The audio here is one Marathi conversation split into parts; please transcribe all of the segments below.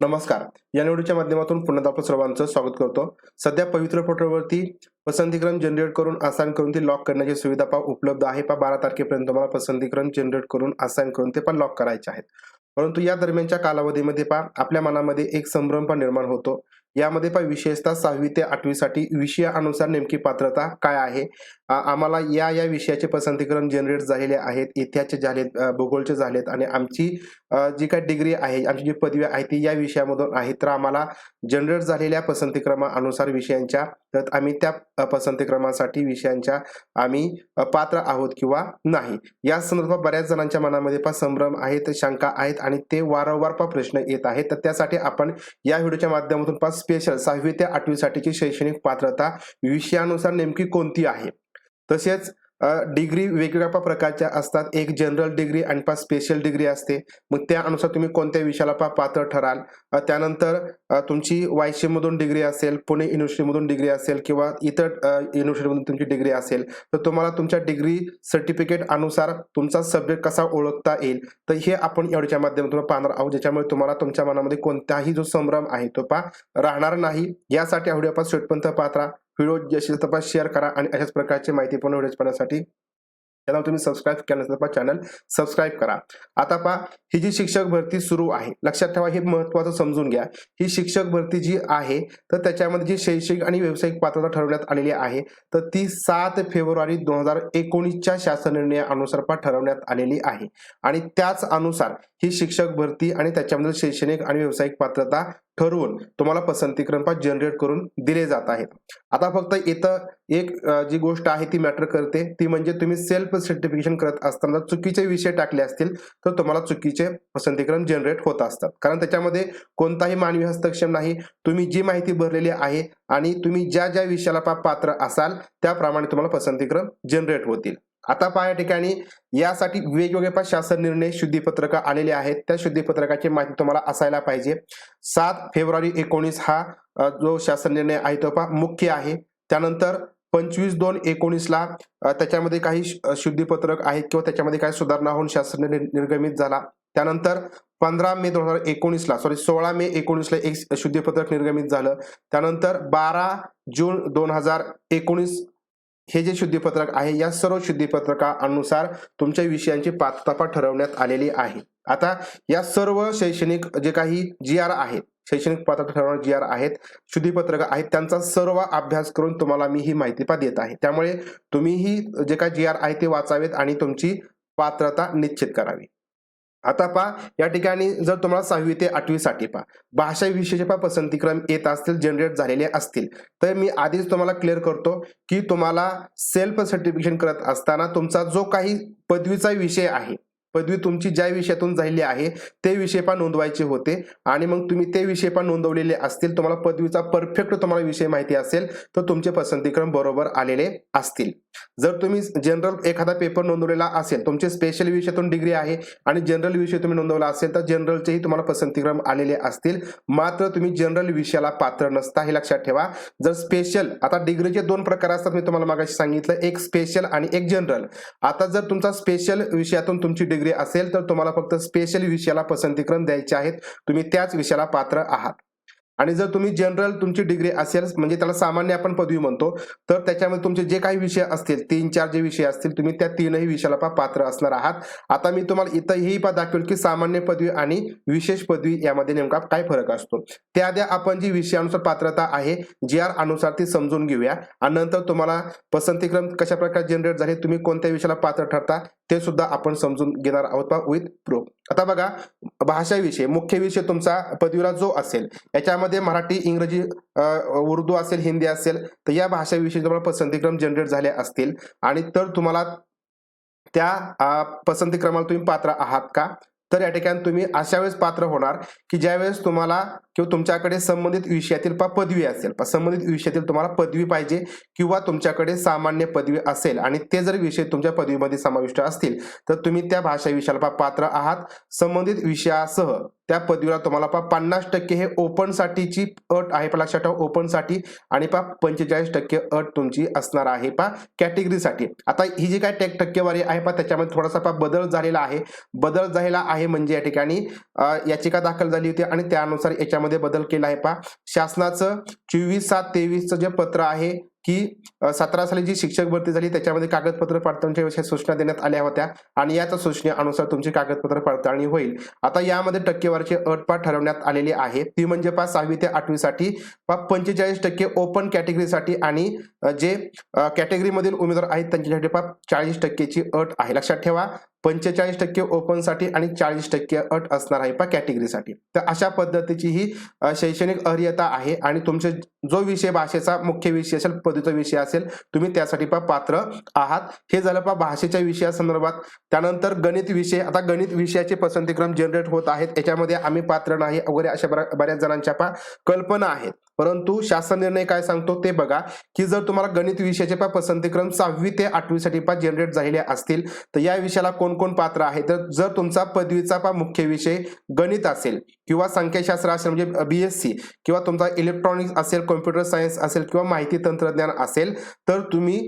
नमस्कार. या निवडीच्या माध्यमातून पुन्हा आपलं सर्वांचं स्वागत करतो. सध्या पवित्र पोर्टलवरती पसंतीक्रम जनरेट करून आसान करून ती लॉक करण्याची सुविधा पा उपलब्ध आहे पा बारा तारखेपर्यंत तुम्हाला पसंतीक्रम जनरेट करून आसान करून ते पण लॉक करायचे आहेत. परंतु या दरम्यानच्या कालावधीमध्ये पा आपल्या मनामध्ये एक संभ्रम पण निर्माण होतो. यामध्ये पण विशेषतः सहावी ते आठवीसाठी विषयानुसार नेमकी पात्रता काय आहे? आम्हाला या या विषयाचे पसंतीक्रम जनरेट झालेले आहेत इतिहासचे झालेत भूगोलचे झालेत आणि आमची जी काही डिग्री आहे आमची जी पदवी आहे ती या विषयामधून आहे. तर आम्हाला जनरेट झालेल्या पसंतीक्रमानुसार विषयांच्या तर आम्ही त्या पसंती पसंतीक्रमासाठी विषयांच्या आम्ही पात्र आहोत किंवा नाही. या संदर्भात बऱ्याच जणांच्या मनामध्ये पा संभ्रम आहेत शंका आहेत आणि ते वारंवार पा प्रश्न येत आहेत. तर त्यासाठी आपण या व्हिडिओच्या माध्यमातून पा स्पेशल सहावी ते आठवी साठीची शैक्षणिक पात्रता विषयानुसार नेमकी कोणती आहे? तसेच डिग्री वेगवेगळ्या प्रकारच्या असतात. एक जनरल डिग्री आणि पाच स्पेशल डिग्री असते. मग त्यानुसार तुम्ही कोणत्या विषयाला पा पात्र ठराल? त्यानंतर तुमची वायसीमधून डिग्री असेल पुणे युनिव्हर्सिटीमधून डिग्री असेल किंवा इतर युनिव्हर्सिटीमधून तुमची डिग्री असेल तर तुम्हाला तुमच्या डिग्री सर्टिफिकेट अनुसार तुमचा सब्जेक्ट कसा ओळखता येईल तर हे आपण एवढ्याच्या माध्यमातून पाहणार आहोत. ज्याच्यामुळे तुम्हाला तुमच्या मनामध्ये कोणताही जो संभ्रम आहे तो पा राहणार नाही. यासाठी व्हिडिओ आपण शेवटपर्यंत पात्रा व्हिडिओ जशी तपास शेअर करा आणि अशाच प्रकारची माहिती पूर्ण व्हिडिओ पाहण्यासाठी त्याला तुम्ही सबस्क्राईब केलं नसेल पा चॅनल सबस्क्राईब करा. आता पहा ही जी शिक्षक भरती सुरू आहे लक्षात ठेवा हे महत्वाचं समजून घ्या. ही शिक्षक भरती जी आहे तर त्याच्यामध्ये जी शैक्षणिक आणि व्यावसायिक पात्रता ठरवण्यात आलेली आहे तर ती सात फेब्रुवारी दोन हजार एकोणीसच्या शासन निर्णयानुसार पा ठरवण्यात आलेली आहे. आणि त्याच अनुसार ही शिक्षक भरती आणि त्याच्यामध्ये शैक्षणिक आणि व्यावसायिक पात्रता ठरवून तुम्हाला पसंतीक्रम पाच जनरेट करून दिले जात आहेत. आता फक्त इथं एक जी गोष्ट आहे ती मॅटर करते ती म्हणजे तुम्ही सेल्फ सर्टिफिकेशन करत असताना चुकीचे विषय टाकले असतील तर तुम्हाला चुकीचे पसंतीक्रम जनरेट होत असतात. कारण त्याच्यामध्ये कोणताही मानवी हस्तक्षेप नाही. तुम्ही जी माहिती भरलेली आहे आणि तुम्ही ज्या ज्या विषयाला पा पात्र असाल त्याप्रमाणे तुम्हाला पसंतीक्रम जनरेट होतील. आता पहा या ठिकाणी यासाठी वेगवेगळे पण शासन निर्णय शुद्धीपत्रक आलेले आहेत. त्या शुद्धीपत्रकाची माहिती तुम्हाला असायला पाहिजे. सात फेब्रुवारी एकोणीस हा जो शासन निर्णय आहे तो पहा मुख्य आहे. त्यानंतर पंचवीस दोन एकोणीसला त्याच्यामध्ये काही शु- शुद्धीपत्रक आहेत किंवा त्याच्यामध्ये काही सुधारणा होऊन शासन निर्गमित झाला. त्यानंतर पंधरा मे दोन हजार एकोणीसला सॉरी सोळा मे एकोणीसला एक शुद्धीपत्रक निर्गमित झालं. त्यानंतर बारा जून दोन हजार एकोणीस हे जे शुद्धीपत्रक आहे या सर्व शुद्धीपत्रकानुसार तुमच्या विषयांची पात्रता ठरवण्यात आलेली आहे. आता या सर्व शैक्षणिक जे काही जी आर आहेत शैक्षणिक पात्रता ठरवणारे जी आर आहेत शुद्धीपत्रक आहेत त्यांचा सर्व अभ्यास करून तुम्हाला मी ही माहिती पा देत आहे. त्यामुळे तुम्हीही जे काही जी आर आहे ते वाचावेत आणि तुमची पात्रता निश्चित करावी. आता पहा या ठिकाणी जर तुम्हाला सहावी ते आठवी साठी पहा भाषा विषयाचे पहा पसंतीक्रम येत असतील जनरेट झालेले असतील. तर मी आधीच तुम्हाला क्लिअर करतो की तुम्हाला सेल्फ सर्टिफिकेशन करत असताना तुमचा जो काही पदवीचा विषय आहे पदवी तुमची ज्या विषयातून झालेली आहे ते विषय पण नोंदवायचे होते. आणि मग तुम्ही ते विषय पण नोंदवलेले असतील तुम्हाला पदवीचा परफेक्ट तुम्हाला विषय माहिती असेल तर तुमचे पसंतीक्रम बरोबर आलेले असतील. जर तुम्ही जनरल एखादा पेपर नोंदवलेला असेल तुमचे स्पेशल विषयातून डिग्री आहे आणि जनरल विषय तुम्ही नोंदवला असेल तर जनरलचेही तुम्हाला पसंतीक्रम आलेले असतील. मात्र तुम्ही जनरल विषयाला पात्र नसता हे लक्षात ठेवा. जर स्पेशल आता डिग्रीचे दोन प्रकार असतात मी तुम्हाला मागाशी सांगितलं. एक स्पेशल आणि एक जनरल आता जर तुमचा स्पेशल विषयातून तुमची डिग्री असेल तर तुम्हाला फक्त स्पेशल विषयाला पसंतीक्रम द्यायचे आहेत. तुम्ही त्याच विषयाला पात्र आहात. आणि जर तुम्ही जनरल तुमची डिग्री असेल म्हणजे त्याला सामान्य आपण पदवी म्हणतो तर त्याच्यामध्ये तुमचे जे काही विषय असतील तीन चार जे विषय असतील तुम्ही त्या तीनही विषयाला पा पात्र असणार आहात. आता मी तुम्हाला इथं हेही पा दाखवेल की सामान्य पदवी आणि विशेष पदवी यामध्ये नेमका काय फरक असतो. त्याआधी आपण जी विषयानुसार पात्रता आहे जी आर अनुसार ती समजून घेऊया. आणि नंतर तुम्हाला पसंतीक्रम कशा प्रकारे जनरेट झाले तुम्ही कोणत्या विषयाला पात्र ठरता ते सुद्धा आपण समजून घेणार आहोत विथ प्रूफ आता बघा भाषा विषय मुख्य विषय तुमचा पदवीला जो असेल याच्यामध्ये मराठी इंग्रजी उर्दू असेल हिंदी असेल तर या भाषाविषयी तुम्हाला पसंतीक्रम जनरेट झाले असतील. आणि तर तुम्हाला त्या पसंतीक्रमाला तुम्ही पात्र आहात का? तर या ठिकाणी तुम्ही अशा वेळेस पात्र होणार की ज्यावेळेस तुम्हाला किंवा तुमच्याकडे संबंधित विषयातील पा पदवी असेल. संबंधित विषयातील तुम्हाला पदवी पाहिजे किंवा तुमच्याकडे सामान्य पदवी असेल आणि ते जर विषय तुमच्या पदवीमध्ये समाविष्ट असतील तर तुम्ही त्या भाषा विषयाला पा पात्र आहात. संबंधित विषयासह त्या पदवीला तुम्हाला पा पन्नास टक्के हे ओपन साठीची अट आहे. पा लक्षात ठेवा ओपनसाठी आणि पा पंचेचाळीस टक्के अट तुमची असणार आहे पा कॅटेगरीसाठी आता ही जी काय टेक टक्केवारी आहे पा त्याच्यामध्ये थोडासा पा बदल झालेला आहे. बदल झालेला आहे म्हणजे या ठिकाणी याचिका दाखल झाली होती आणि त्यानुसार याच्या याच्यामध्ये बदल केला आहे पहा. शासनाचं चोवीस सात तेवीसचं जे पत्र आहे की सतरा साली जी शिक्षक भरती झाली त्याच्यामध्ये कागदपत्र पडताळणीच्या विषयी सूचना देण्यात आल्या होत्या आणि याच सूचनेअनुसार तुमची कागदपत्र पडताळणी होईल. आता यामध्ये टक्केवारीची अट ठरवण्यात आलेली आहे. ती म्हणजे पा सहावी ते आठवी साठी पा पंचेचाळीस टक्के ओपन कॅटेगरीसाठी आणि जे कॅटेगरीमधील उमेदवार आहेत त्यांच्यासाठी पा चाळीस टक्केची अट आहे. लक्षात ठेवा पंचेचाळीस टक्के ओपनसाठी आणि चाळीस टक्के अट असणार आहे पा कॅटेगरीसाठी. तर अशा पद्धतीची ही शैक्षणिक अर्हता आहे आणि तुमचे जो विषय भाषेचा मुख्य विषय असेल पदवीचा विषय असेल तुम्ही त्यासाठी पा पात्र आहात. हे झालं पा भाषेच्या विषयासंदर्भात. त्यानंतर गणित विषय. आता गणित विषयाचे पसंतीक्रम जनरेट होत आहेत. याच्यामध्ये आम्ही पात्र नाही वगैरे अशा बऱ्या- बऱ्याच जणांच्या पा कल्पना आहेत. परंतु शासन निर्णय काय सांगतो ते बघा की जर तुम्हाला गणित विषयाचे पा पसंतीक्रम सहावी ते आठवी साठी पा जनरेट झालेले असतील तर या विषयाला कोण कोण पात्र आहे? तर जर तुमचा पदवीचा पा मुख्य विषय गणित असेल किंवा संख्याशास्त्र असेल म्हणजे बीएससी किंवा तुमचा इलेक्ट्रॉनिक्स असेल कॉम्प्युटर सायन्स असेल किंवा माहिती तंत्रज्ञान असेल तर तुम्ही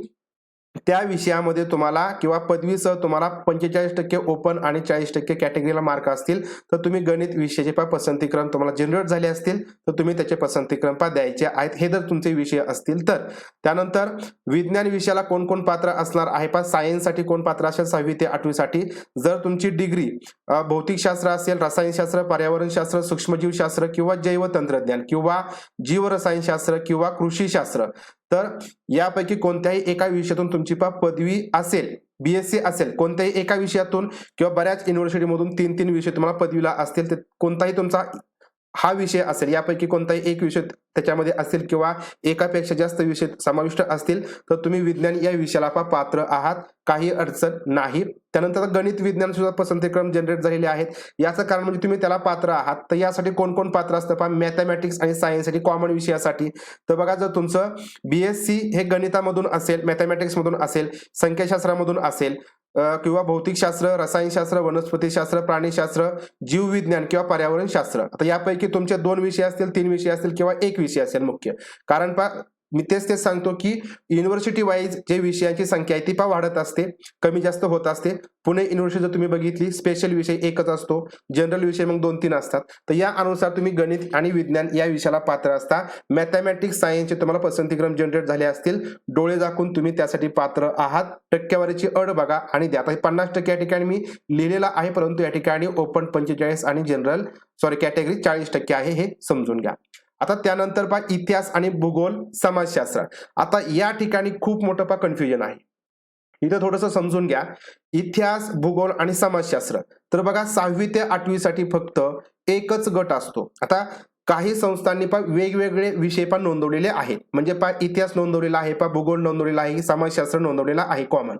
त्या विषयामध्ये तुम्हाला किंवा पदवीसह तुम्हाला पंचेचाळीस टक्के ओपन आणि चाळीस टक्के कॅटेगरीला मार्क असतील तर तुम्ही गणित विषयाचे पा पसंतीक्रम तुम्हाला जनरेट झाले असतील तर तुम्ही त्याचे पसंतीक्रम पा द्यायचे आहेत. हे जर तुमचे विषय असतील तर. त्यानंतर विज्ञान विषयाला कोण कोण पात्र असणार आहे पा सायन्ससाठी कोण पात्र असेल सहावी ते आठवीसाठी जर तुमची डिग्री भौतिकशास्त्र असेल रसायनशास्त्र पर्यावरणशास्त्र सूक्ष्मजीवशास्त्र किंवा जैव तंत्रज्ञान किंवा जीवरसायनशास्त्र किंवा कृषीशास्त्र तर यापैकी कोणत्याही एका विषयातून तुमची पा पदवी असेल बीएससी असेल कोणत्याही एका विषयातून किंवा बऱ्याच युनिव्हर्सिटीमधून तीन तीन विषय तुम्हाला पदवीला असतील तर कोणताही तुमचा हा विषय असेल यापैकी कोणताही एक विषय त्याच्यामध्ये असेल किंवा एकापेक्षा जास्त विषय समाविष्ट असतील तर तुम्ही विज्ञान या विषयाला पात्र आहात काही अडचण नाही. त्यानंतर गणित विज्ञान सुद्धा पसंतीक्रम जनरेट झालेले आहेत. याचं कारण म्हणजे तुम्ही त्याला पात्र आहात. तर यासाठी कोण कोण पात्र असतं पहा मॅथमॅटिक्स आणि सायन्ससाठी कॉमन विषयासाठी. तर बघा जर तुमचं बीएससी हे गणितामधून असेल मॅथमॅटिक्समधून असेल संख्याशास्त्रामधून असेल किंवा भौतिकशास्त्र रसायनशास्त्र वनस्पतीशास्त्र प्राणीशास्त्र जीवविज्ञान किंवा पर्यावरणशास्त्र. आता यापैकी तुमचे दोन विषय असतील तीन विषय असतील किंवा एक विषय असेल मुख्य. कारण पा मी तेच तेच सांगतो की युनिव्हर्सिटी वाईज जे विषयांची संख्या आहे ती पा वाढत असते कमी जास्त होत असते. पुणे युनिव्हर्सिटी जर तुम्ही बघितली स्पेशल विषय एकच असतो. जनरल विषय मग दोन तीन असतात. तर या अनुसार तुम्ही गणित आणि विज्ञान या विषयाला पात्र असता. मॅथमॅटिक्स सायन्सचे तुम्हाला पसंतीक्रम जनरेट झाले असतील. डोळे दाखवून तुम्ही त्यासाठी पात्र आहात. टक्केवारीची अड बघा आणि द्या. आता पन्नास टक्के या ठिकाणी मी लिहिलेला आहे परंतु या ठिकाणी ओपन पंचेचाळीस आणि जनरल सॉरी कॅटेगरी चाळीस टक्के आहे हे समजून घ्या. आता त्यानंतर पहा इतिहास आणि भूगोल समाजशास्त्र. आता या ठिकाणी खूप मोठं पहा कन्फ्युजन आहे. इथं थोडंसं समजून घ्या. इतिहास भूगोल आणि समाजशास्त्र. तर बघा सहावी ते आठवी साठी फक्त एकच गट असतो. आता काही संस्थांनी पा वेगवेगळे विषय पण नोंदवलेले आहेत. म्हणजे पा इतिहास नोंदवलेला आहे पा भूगोल नोंदवलेला आहे समाजशास्त्र नोंदवलेला आहे कॉमन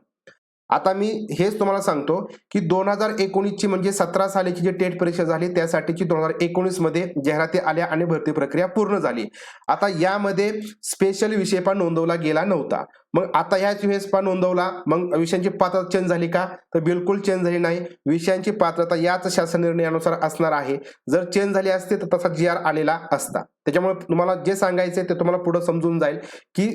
आता मी हेच तुम्हाला सांगतो की दोन हजार एकोणीसची म्हणजे सतरा सालीची जी टेट परीक्षा झाली त्यासाठीची दोन हजार एकोणीसमध्ये जाहिराती आल्या आणि भरती प्रक्रिया पूर्ण झाली. आता यामध्ये स्पेशल विषय पण नोंदवला गेला नव्हता. मग आता ह्याच वेळेस पण नोंदवला. मग विषयांची पात्रता चेंज झाली का? तर बिलकुल चेंज झाली नाही. विषयांची पात्रता याच शासन निर्णयानुसार असणार आहे. जर चेंज झाली असते तर तसा जी आर आलेला असता. त्याच्यामुळे तुम्हाला जे सांगायचे ते तुम्हाला पुढे समजून जाईल की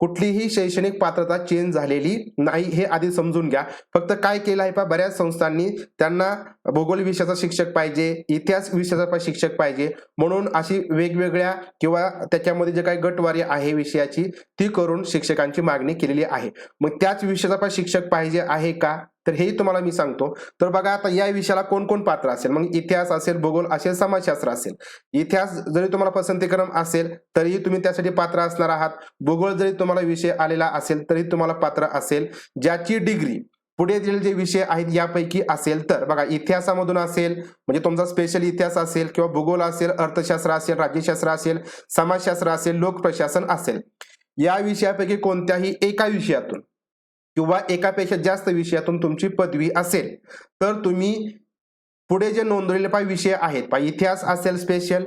कुठलीही शैक्षणिक पात्रता चेंज झालेली नाही हे आधी समजून घ्या. फक्त काय केलं आहे पा बऱ्याच संस्थांनी त्यांना भूगोल विषयाचा शिक्षक पाहिजे इतिहास विषयाचा पण शिक्षक पाहिजे. म्हणून अशी वेगवेगळ्या किंवा त्याच्यामध्ये जे काही गटवारी आहे विषयाची ती करून शिक्षकांची मागणी केलेली आहे. मग त्याच विषयाचा पण शिक्षक पाहिजे आहे का? तर हेही तुम्हाला मी सांगतो. तर बघा आता या विषयाला कोण कोण पात्र असेल? मग इतिहास असेल भूगोल असेल समाजशास्त्र असेल. इतिहास जरी तुम्हाला पसंतीक्रम असेल तरीही तुम्ही त्यासाठी पात्र असणार आहात. भूगोल जरी तुम्हाला विषय आलेला असेल तरी तुम्हाला पात्र असेल. ज्याची डिग्री पुढे दिलेले जे विषय आहेत यापैकी असेल तर. बघा इतिहासामधून असेल म्हणजे तुमचा स्पेशल इतिहास असेल किंवा भूगोल असेल अर्थशास्त्र असेल राज्यशास्त्र असेल समाजशास्त्र असेल लोकप्रशासन असेल. या विषयापैकी कोणत्याही एका विषयातून किंवा एकापेक्षा जास्त विषयातून तुमची पदवी असेल तर तुम्ही पुढे जे नोंदवलेले पा विषय आहेत पाय इतिहास असेल स्पेशल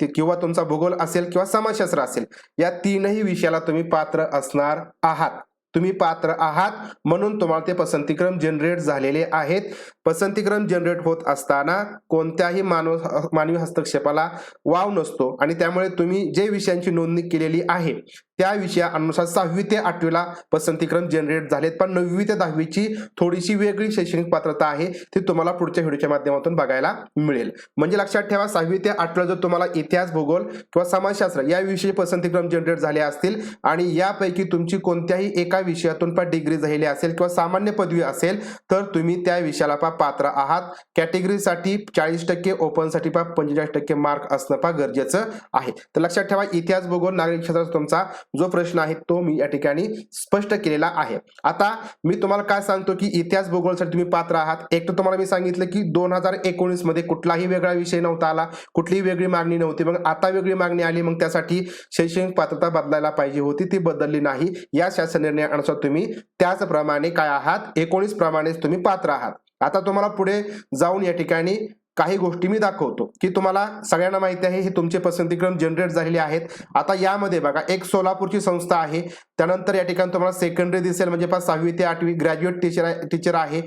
किंवा तुमचा भूगोल असेल किंवा समाजशास्त्र असेल या तीनही विषयाला तुम्ही पात्र असणार आहात. तुम्ही पात्र आहात म्हणून तुम्हाला ते पसंतीक्रम जनरेट झालेले आहेत. पसंतीक्रम जनरेट होत असताना कोणत्याही मानव मानवी हस्तक्षेपाला वाव नसतो आणि त्यामुळे तुम्ही जे विषयांची नोंदणी केलेली आहे त्या विषयानुसार सहावी ते आठवीला पसंतीक्रम जनरेट झालेत. पण नववी ते दहावीची थोडीशी वेगळी शैक्षणिक पात्रता आहे ती तुम्हाला पुढच्या व्हिडिओच्या माध्यमातून बघायला मिळेल. म्हणजे लक्षात ठेवा सहावी ते आठवीला जर तुम्हाला इतिहास भूगोल किंवा समाजशास्त्र याविषयी पसंतीक्रम जनरेट झाले असतील आणि यापैकी तुमची कोणत्याही एका विषयातून पण डिग्री झालेली असेल किंवा सामान्य पदवी असेल तर तुम्ही त्या विषयाला पा पात्र आहात. कॅटेगरीसाठी चाळीस टक्के ओपनसाठी पा पंचेचाळीस टक्के मार्क असणं पा गरजेचं आहे. तर लक्षात ठेवा इतिहास भूगोल नागरिक क्षेत्राचा तुमचा जो प्रश्न आहे तो मी या ठिकाणी स्पष्ट केलेला आहे. आता मी तुम्हाला काय सांगतो की इतिहास भूगोलसाठी तुम्ही पात्र आहात. एक तर तुम्हाला मी सांगितलं की दोन हजार एकोणीसमध्ये कुठलाही वेगळा विषय नव्हता आला कुठलीही वेगळी मागणी नव्हती. मग आता वेगळी मागणी आली मग त्यासाठी शैक्षणिक पात्रता बदलायला पाहिजे होती ती बदलली नाही. या शासन निर्णय अनुसार तुम्ही त्याचप्रमाणे काय आहात? एकोणीस प्रमाणेच तुम्ही पात्र आहात. आता तुम्हाला पुढे जाऊन या ठिकाणी काही गोष्टी मी दाखवतो की तुम्हाला सगळ्यांना माहिती आहे हे तुमचे पसंतीक्रम जनरेट झालेले आहेत. आता यामध्ये बघा एक सोलापूरची संस्था आहे. त्यानंतर या ठिकाणी तुम्हाला सेकंडरी दिसेल म्हणजे पाच सहावी ते आठवी ग्रॅज्युएट टीचर टीचर आहे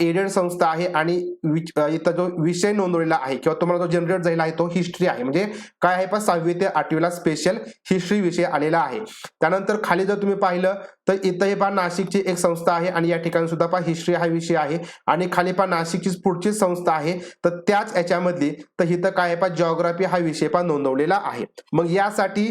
एडेड संस्था आहे आणि विच- इथं जो विषय नोंदवलेला आहे किंवा तुम्हाला जो जनरेट झालेला आहे तो हिस्ट्री आहे. म्हणजे काय आहे पाच सहावी ते आठवीला स्पेशल हिस्ट्री विषय आलेला आहे. त्यानंतर खाली जर तुम्ही पाहिलं तर इथं हे पहा नाशिकची एक संस्था आहे आणि या ठिकाणी सुद्धा पहा हिस्ट्री हा विषय आहे. आणि खाली पहा नाशिकची पुढची संस्था आहे. तर त्याच याच्यामधली तर इथं काय आहे पहा जॉग्राफी हा विषय पहा नोंदवलेला आहे. मग यासाठी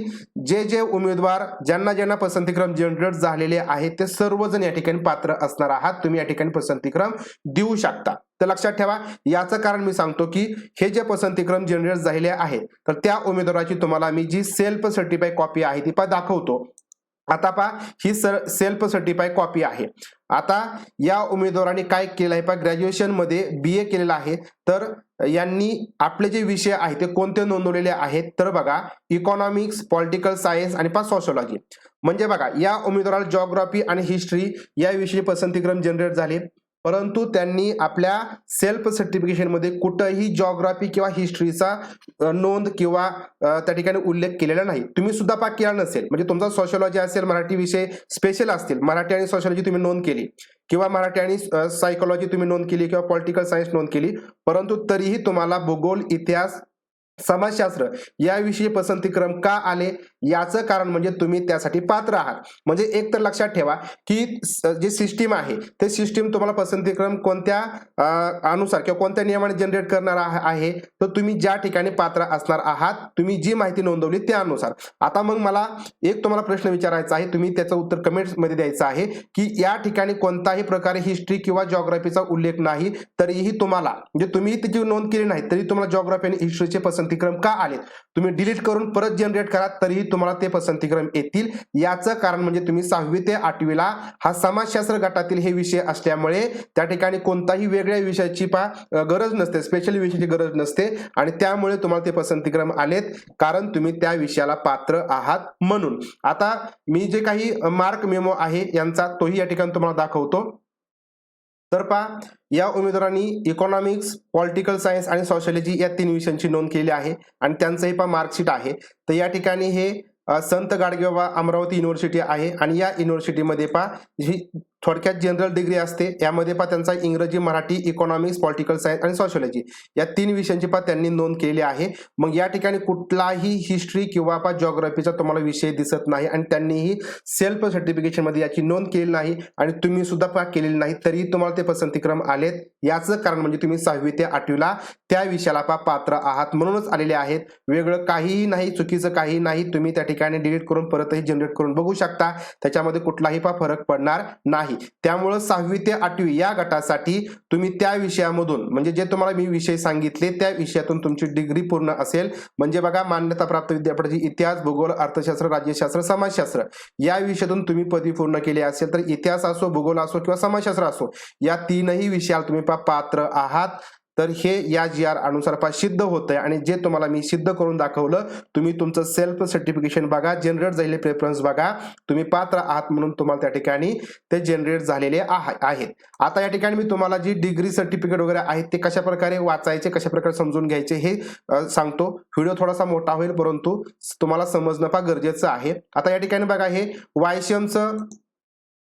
जे जे उमेदवार ज्यांना ज्यांना पसंतीक्रम जनरेट झालेले आहेत ते सर्वजण या ठिकाणी पात्र असणार आहात. तुम्ही या ठिकाणी पसंतीक्रम देऊ शकता. तर लक्षात ठेवा याचं कारण मी सांगतो की हे जे पसंतीक्रम जनरेट झालेले आहेत तर त्या उमेदवाराची तुम्हाला मी जी सेल्फ सर्टिफाय कॉपी आहे ती पहा दाखवतो. आता पहा ही सर सेल्फ सर्टिफाय कॉपी आहे. आता या उमेदवाराने काय केलं आहे पहा ग्रॅज्युएशनमध्ये बी ए केलेलं आहे. तर यांनी आपले जे विषय आहेत ते कोणते नोंदवलेले आहेत? तर बघा इकॉनॉमिक्स पॉलिटिकल सायन्स आणि पा सोशोलॉजी म्हणजे बघा या उमेदवाराला जॉग्राफी आणि हिस्ट्री याविषयी पसंतीक्रम जनरेट झाले. परंतु त्यांनी आपल्या सेल्फ सर्टिफिकेशनमध्ये कुठंही जॉग्राफी किंवा हिस्ट्रीचा नोंद किंवा त्या ठिकाणी उल्लेख केलेला नाही. तुम्ही सुद्धा पाक केला नसेल म्हणजे तुमचा सोशोलॉजी असेल मराठी विषय स्पेशल असतील मराठी आणि सोशॉलॉजी तुम्ही नोंद केली. किंवा मराठी आणि सायकोलॉजी तुम्ही नोंद केली किंवा पॉलिटिकल सायन्स नोंद केली परंतु तरीही तुम्हाला भूगोल इतिहास समाजशास्त्र याविषयी पसंतीक्रम का आले? याचं कारण म्हणजे तुम्ही त्यासाठी पात्र आहात. म्हणजे एक तर लक्षात ठेवा की जे जी सिस्टीम आहे ते सिस्टीम तुम्हाला पसंतीक्रम कोणत्या अनुसार किंवा कोणत्या नियमाने जनरेट करणार आहे तर तुम्ही ज्या ठिकाणी पात्र असणार आहात तुम्ही जी माहिती नोंदवली त्यानुसार. आता मग मला एक तुम्हाला प्रश्न विचारायचा आहे. तुम्ही त्याचं उत्तर कमेंट्समध्ये द्यायचं आहे की या ठिकाणी कोणताही प्रकारे हिस्ट्री किंवा जॉग्राफीचा उल्लेख नाही तरीही तुम्हाला म्हणजे तुम्ही त्याची नोंद केली नाही तरी तुम्हाला जॉग्राफी आणि हिस्ट्रीचे पसंतीक्रम का आले तुम्ही डिलीट करून परत जनरेट करा तरीही तुम्हाला ते पसंतीक्रम येतील. याचं कारण म्हणजे तुम्ही सहावी ते आठवीला हा समाजशास्त्र गटातील हे विषय असल्यामुळे त्या ठिकाणी कोणताही वेगळ्या विषयाची पा गरज नसते. स्पेशल विषयाची गरज नसते आणि त्यामुळे तुम्हाला ते पसंतीक्रम आलेत कारण तुम्ही त्या विषयाला पात्र आहात म्हणून. आता मी जे काही मार्क मेमो आहे यांचा तोही या ठिकाणी तुम्हाला दाखवतो. तर पहा या उमेदवारांनी इकॉनॉमिक्स पॉलिटिकल सायन्स आणि सोशॉलॉजी या तीन विषयांची नोंद केली आहे आणि त्यांचंही पहा मार्कशीट आहे. तर या ठिकाणी हे संत गाडगेबाबा अमरावती युनिव्हर्सिटी आहे आणि या युनिव्हर्सिटीमध्ये पहा ही थोडक्यात जनरल डिग्री असते. यामध्ये पहा त्यांचा इंग्रजी मराठी इकॉनॉमिक्स पॉलिटिकल सायन्स आणि सोशोलॉजी या तीन विषयांची पहा त्यांनी नोंद केली आहे. मग या ठिकाणी कुठलाही हिस्ट्री किंवा पहा जॉग्राफीचा तुम्हाला विषय दिसत नाही आणि त्यांनीही सेल्फ सर्टिफिकेशनमध्ये याची नोंद केली नाही आणि तुम्ही सुद्धा पहा केलेली नाही तरी तुम्हाला ते पसंतीक्रम आलेत. याचं कारण म्हणजे तुम्ही सहावी ते आठवीला त्या विषयाला पहा पात्र आहात म्हणूनच आलेले आहेत. वेगळं काहीही नाही चुकीचं काही नाही तुम्ही त्या ठिकाणी डिलीट करून परतही जनरेट करून बघू शकता. त्याच्यामध्ये कुठलाही पहा फरक पडणार नाही. त्यामुळं सहावी ते आठवी या गटासाठी तुम्ही त्या विषयामधून म्हणजे जे तुम्हाला मी विषय सांगितले त्या विषयातून तुमची डिग्री पूर्ण असेल. म्हणजे बघा मान्यताप्राप्त विद्यापीठाची इतिहास भूगोल अर्थशास्त्र राज्यशास्त्र समाजशास्त्र या विषयातून तुम्ही पदवी पूर्ण केली असेल तर इतिहास असो भूगोल असो किंवा समाजशास्त्र असो या तीनही विषयाला तुम्ही पात्र आहात. तर हे या जी आर अनुसार सिद्ध होत आहे आणि जे तुम्हाला मी सिद्ध करून दाखवलं तुम्ही तुमचं सेल्फ सर्टिफिकेशन बघा जनरेट झालेले प्रेफरन्स बघा तुम्ही पात्र आहात म्हणून तुम्हाला त्या ठिकाणी ते जनरेट झालेले आहेत. आता या ठिकाणी मी तुम्हाला जी डिग्री सर्टिफिकेट वगैरे आहेत ते कशा प्रकारे वाचायचे कशा प्रकारे समजून घ्यायचे हे सांगतो. व्हिडिओ थोडासा मोठा होईल परंतु तुम्हाला समजणं फार गरजेचं आहे. आता या ठिकाणी बघा हे वायशियमचं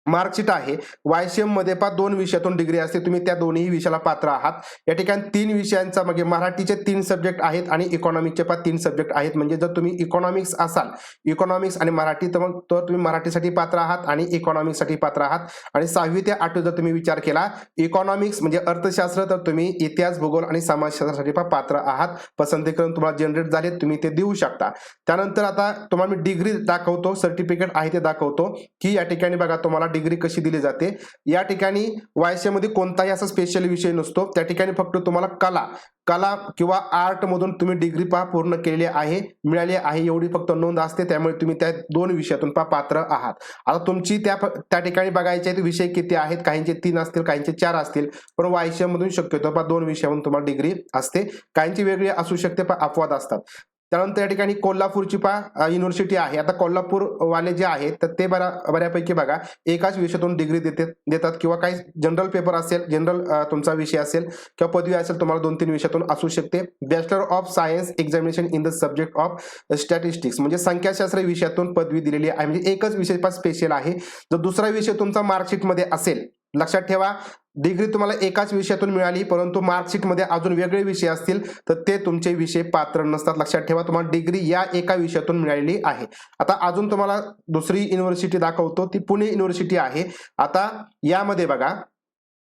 मार्कशीट आहे. वायसीएममध्ये पा दोन विषयातून डिग्री असते. तुम्ही त्या दोन्ही विषयाला पात्र आहात. या ठिकाणी तीन विषयांचा म्हणजे मराठीचे तीन सब्जेक्ट आहेत आणि इकॉनॉमिकचे पण तीन सब्जेक्ट आहेत. म्हणजे जर तुम्ही इकॉनॉमिक्स असाल इकॉनॉमिक्स आणि मराठी तर मग तर तुम्ही मराठीसाठी पात्र आहात आणि इकॉनॉमिक्ससाठी पात्र आहात. आणि सहावी ते आठवी जर तुम्ही विचार केला इकॉनॉमिक्स म्हणजे अर्थशास्त्र तर तुम्ही इतिहास भूगोल आणि समाजशास्त्रासाठी पण पात्र आहात. पसंतीकरण तुम्हाला जनरेट झाले तुम्ही ते देऊ शकता. त्यानंतर आता तुम्हाला मी डिग्री दाखवतो सर्टिफिकेट आहे ते दाखवतो की या ठिकाणी बघा तुम्हाला डिग्री कशी दिली जाते? या ठिकाणी वायसेमध्ये कोणताही असा स्पेशल विषय नसतो. त्या ठिकाणी फक्त तुम्हाला कला कला किंवा आर्टमधून तुम्ही डिग्री पहा पूर्ण केलेली आहे मिळाली आहे एवढी फक्त नोंद असते त्यामुळे तुम्ही त्या दोन विषयातून पहा पात्र आहात. आता तुमची त्या त्या ठिकाणी बघायचे आहेत विषय किती आहेत काहींचे तीन असतील काहींचे चार असतील पण YCM शक्यतो पहा दोन विषयामधून तुम्हाला डिग्री असते. काहींची वेगळी असू शकते पण अपवाद असतात. त्यानंतर या ठिकाणी कोल्हापूरची पा युनिव्हर्सिटी आहे. आता कोल्हापूर वाले जे आहेत तर ते बऱ्या बऱ्यापैकी बघा एकाच विषयातून डिग्री देते देतात किंवा काही जनरल पेपर असेल जनरल तुमचा विषय असेल किंवा पदवी असेल तुम्हाला दोन तीन विषयातून असू शकते. Bachelor of science examination in the subject of statistics म्हणजे संख्याशास्त्र विषयातून पदवी दिलेली आहे. म्हणजे एकच विषय स्पेशल आहे. जर दुसरा विषय तुमचा मार्कशीटमध्ये असेल लक्षात ठेवा. डिग्री तुम्हाला एकाच विषयातून मिळाली परंतु मार्कशीटमध्ये अजून वेगळे विषय असतील तर ते तुमचे विषय पात्र नसतात. लक्षात ठेवा तुम्हाला डिग्री या एका विषयातून मिळालेली आहे. आता अजून तुम्हाला दुसरी युनिव्हर्सिटी दाखवतो. ती पुणे युनिव्हर्सिटी आहे. आता यामध्ये बघा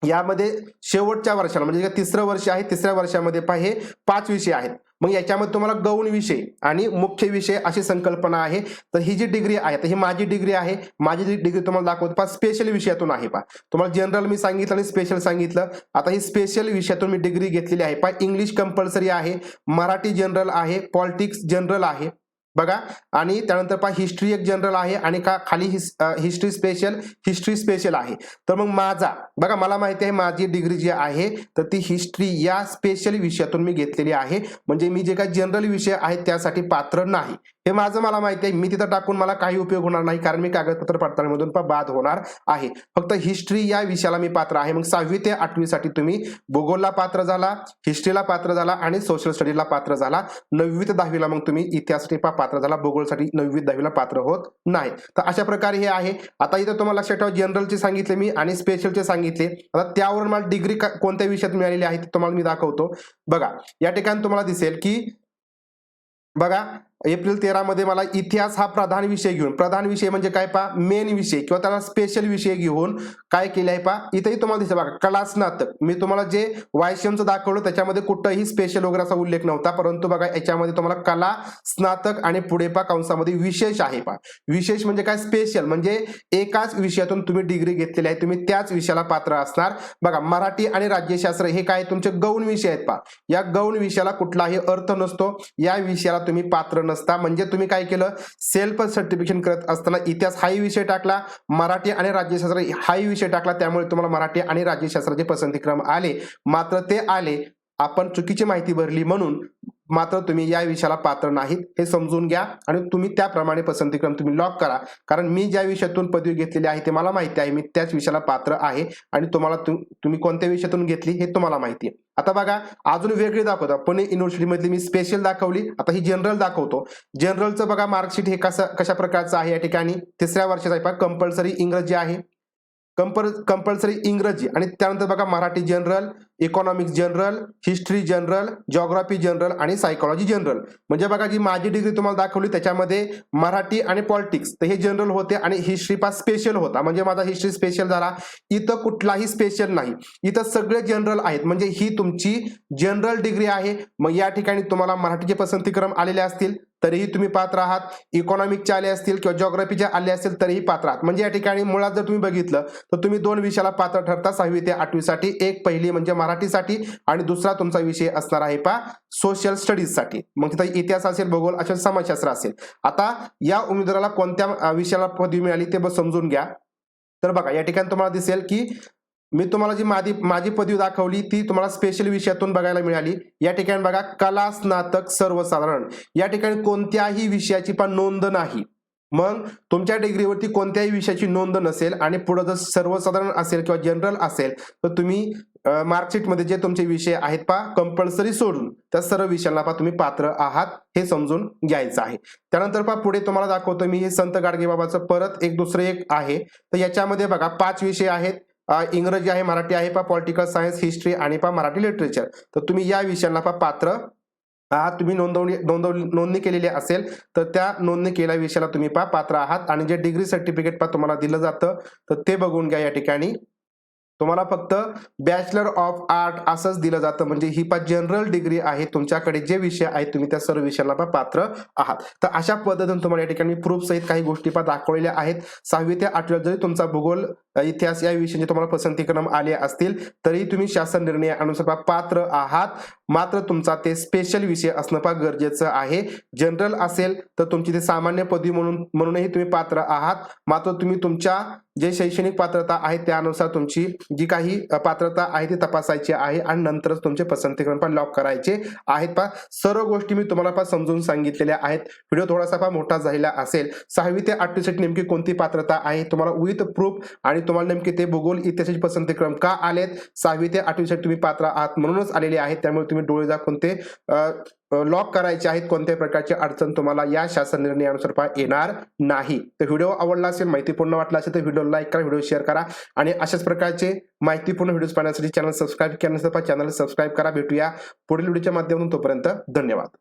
यामध्ये शेवटच्या वर्षाला म्हणजे तिसरं वर्ष आहे तिसऱ्या वर्षामध्ये पहा हे पाच विषय आहेत. मग याच्यामध्ये तुम्हाला गौण विषय आणि मुख्य विषय अशी संकल्पना आहे. तर ही जी डिग्री आहे तर ही माझी डिग्री आहे. माझी जी डिग्री तुम्हाला दाखवत पहा स्पेशल विषयातून आहे पहा. तुम्हाला जनरल मी सांगितलं आणि स्पेशल सांगितलं. आता ही स्पेशल विषयातून मी डिग्री घेतलेली आहे. पहा इंग्लिश कंपल्सरी आहे मराठी जनरल आहे पॉलिटिक्स जनरल आहे. बघा आणि त्यानंतर पहा हिस्ट्री एक जनरल आहे आणि का खाली हिस्ट्री स्पेशल हिस्ट्री स्पेशल आहे. तर मग माझा बघा मला माहिती आहे माझी डिग्री जी आहे तर ती हिस्ट्री या स्पेशल विषयातून मी घेतलेली आहे. म्हणजे मी जे काही जनरल विषय आहेत त्यासाठी पात्र नाही. हे माझं मला माहिती आहे. मी तिथं टाकून मला काही उपयोग होणार नाही कारण मी कागदपत्र पडताळणीमधून पण बाद होणार आहे. फक्त हिस्ट्री या विषयाला मी पात्र आहे. मग सहावी ते आठवीसाठी तुम्ही भूगोलला पात्र झाला हिस्ट्रीला पात्र झाला आणि सोशल स्टडीला पात्र झाला. नववी ते दहावीला मग तुम्ही इतिहाससाठी पात्र झाला. भूगोलसाठी नववी दहावीला पात्र होत नाही. तर अशा प्रकारे हे आहे. आता इथं तुम्हाला लक्षात ठेवा जनरलचे सांगितले मी आणि स्पेशलचे सांगितले. आता त्यावरून मला डिग्री कोणत्या विषयात मिळालेली आहे ते तुम्हाला मी दाखवतो. बघा या ठिकाणी तुम्हाला दिसेल की बघा एप्रिल तेरामध्ये मला इतिहास हा प्रधान विषय घेऊन प्रधान विषय म्हणजे काय पा मेन विषय किंवा त्याला स्पेशल विषय घेऊन काय केले आहे पा इथेही तुम्हाला दिसतं बघा कला स्नातक. मी तुम्हाला जे वायशमचं दाखवलं त्याच्यामध्ये कुठंही स्पेशल वगैरे असा उल्लेख नव्हता परंतु बघा याच्यामध्ये तुम्हाला कला स्नातक आणि पुढे पा कंसामध्ये विशेष आहे पा विशेष म्हणजे काय? स्पेशल म्हणजे एकाच विषयातून तुम्ही डिग्री घेतलेली आहे तुम्ही त्याच विषयाला पात्र असणार. बघा मराठी आणि राज्यशास्त्र हे काय? तुमचे गौण विषय आहेत पा या गौण विषयाला कुठलाही अर्थ नसतो. या विषयाला तुम्ही पात्र नसता. म्हणजे तुम्ही काय केलं? सेल्फ सर्टिफिकेशन करत असताना इतिहास हाही विषय टाकला मराठी आणि राज्यशास्त्र हाही विषय टाकला. त्यामुळे तुम्हाला मराठी आणि राज्यशास्त्राचे पसंतीक्रम आले. मात्र ते आले. आपण चुकीची माहिती भरली म्हणून मात्र तुम्ही या विषयाला पात्र नाहीत हे समजून घ्या आणि तुम्ही त्याप्रमाणे पसंतीक्रम तुम्ही लॉक करा. कारण मी ज्या विषयातून पदवी घेतलेली आहे ते मला माहिती आहे. मी त्याच विषयाला पात्र आहे आणि तुम्हाला तुम्ही कोणत्या विषयातून घेतली हे तुम्हाला माहिती आहे. आता बघा अजून वेगळी दाखवतो. पुणे युनिव्हर्सिटीमधली मी स्पेशल दाखवली. आता ही जनरल दाखवतो. जनरलचं बघा मार्कशीट हे कसं कशा प्रकारचं आहे या ठिकाणी? तिसऱ्या वर्षाचा आहे. कंपल्सरी इंग्रजी आहे. कंपल कंपल्सरी इंग्रजी आणि त्यानंतर बघा Marathi general economics general history general geography general आणि सायकॉलॉजी जनरल म्हणजे बघा जी माझी डिग्री तुम्हाला दाखवली त्याच्यामध्ये मराठी आणि पॉलिटिक्स तर हे जनरल होते आणि हिस्ट्री पास स्पेशल होता. म्हणजे माझा हिस्ट्री स्पेशल झाला. इथं कुठलाही स्पेशल नाही. इथं सगळे जनरल आहेत. म्हणजे ही तुमची जनरल डिग्री आहे. मग या ठिकाणी तुम्हाला मराठीचे पसंतीक्रम आलेले असतील तरीही तुम्ही पात्र आहात. इकॉनॉमिकचे आले असतील किंवा जॉग्राफीचे आले असतील तरीही पात्र आहात. म्हणजे या ठिकाणी मुळात जर तुम्ही बघितलं तर तुम्ही दोन विषयाला पात्र ठरता सहावी ते आठवीसाठी. एक पहिली म्हणजे मराठीसाठी आणि दुसरा तुमचा विषय असणार आहे पा सोशल स्टडीजसाठी. मग तिथं इतिहास असेल भूगोल असेल समाजशास्त्र असेल. आता या उमेदवाराला कोणत्या विषयाला पदवी मिळाली ते समजून घ्या. तर बघा या ठिकाणी तुम्हाला दिसेल की मी तुम्हाला जी माझी माझी पदवी दाखवली ती तुम्हाला स्पेशल विषयातून बघायला मिळाली. या ठिकाणी बघा कला स्नातक सर्वसाधारण. या ठिकाणी कोणत्याही विषयाची पण नोंद नाही. मग तुमच्या डिग्रीवरती कोणत्याही विषयाची नोंद नसेल आणि पुढे जर सर्वसाधारण असेल किंवा जनरल असेल तर तुम्ही मार्कशीटमध्ये जे तुमचे विषय आहेत पा कंपल्सरी सोडून त्या सर्व विषयांना पा तुम्ही पात्र आहात हे समजून घ्यायचं आहे. त्यानंतर पा पुढे तुम्हाला दाखवतो मी हे संत गाडगेबाबाचं परत एक दुसरं एक आहे. तर याच्यामध्ये बघा पाच विषय आहेत. इंग्रजी आहे मराठी आहे पा पॉलिटिकल सायन्स हिस्ट्री आणि पा मराठी लिटरेचर तर तुम्ही या विषयांना पा पात्र आहात तुम्ही नोंदवली नोंदवली नोंदणी केलेली असेल तर त्या नोंदणी केलेल्या विषयाला तुम्ही पा पात्र आहात आणि जे डिग्री सर्टिफिकेट पा तुम्हाला दिलं जातं तर ते बघून घ्या या ठिकाणी. तुम्हाला फक्त बॅचलर ऑफ आर्ट असंच दिलं जातं म्हणजे ही पा जनरल डिग्री आहे तुमच्याकडे जे विषय आहेत तुम्ही त्या सर्व विषयाला पा पात्र आहात. तर अशा पद्धतीने तुम्हाला या ठिकाणी प्रूफ सहित काही गोष्टी पा दाखवलेल्या आहेत. सहावी ते आठव्यात जरी तुमचा भूगोल इतिहास या विषयांचे तुम्हाला पसंतीक्रम आले असतील तरी तुम्ही शासन निर्णयानुसार पात्र आहात. मात्र तुमचा ते स्पेशल विषय असणं फार गरजेचं आहे. जनरल असेल तर तुमची ते सामान्य पदवी म्हणून म्हणूनही तुम्ही पात्र आहात. मात्र तुम्ही तुमच्या जे शैक्षणिक पात्रता आहे त्यानुसार तुमची जी काही पात्रता आहे ती तपासायची आहे आणि नंतरच तुमचे पसंतीकरण पण लॉक करायचे आहेत. पा सर्व गोष्टी मी तुम्हाला पा समजून सांगितलेल्या आहेत. व्हिडिओ थोडासा पा मोठा झालेला असेल. सहावी ते आठवीसाठी नेमकी कोणती पात्रता आहे? तुम्हाला विथ प्रूफ आणि तुम्हाला नेमके ते भूगोल इतिहासाचे पसंतीक्रम का आलेत? सहावी ते आठवीसाठी तुम्ही पात्र आहात म्हणूनच आलेले आहेत. त्यामुळे तुम्ही डोळे दाखवून ते लॉक करायचे आहेत. कोणत्याही प्रकारची अडचण तुम्हाला या शासन निर्णयानुसार पा येणार नाही. तर व्हिडिओ आवडला असेल माहितीपूर्ण वाटला असेल तर व्हिडिओ लाईक करा व्हिडिओ शेअर करा. आणि अशाच प्रकारचे माहितीपूर्ण व्हिडिओज पाहण्यासाठी चॅनल सबस्क्राईब केल्यानंतर चॅनल सबस्क्राईब करा. भेटूया पुढील व्हिडिओच्या माध्यमातून. तोपर्यंत धन्यवाद.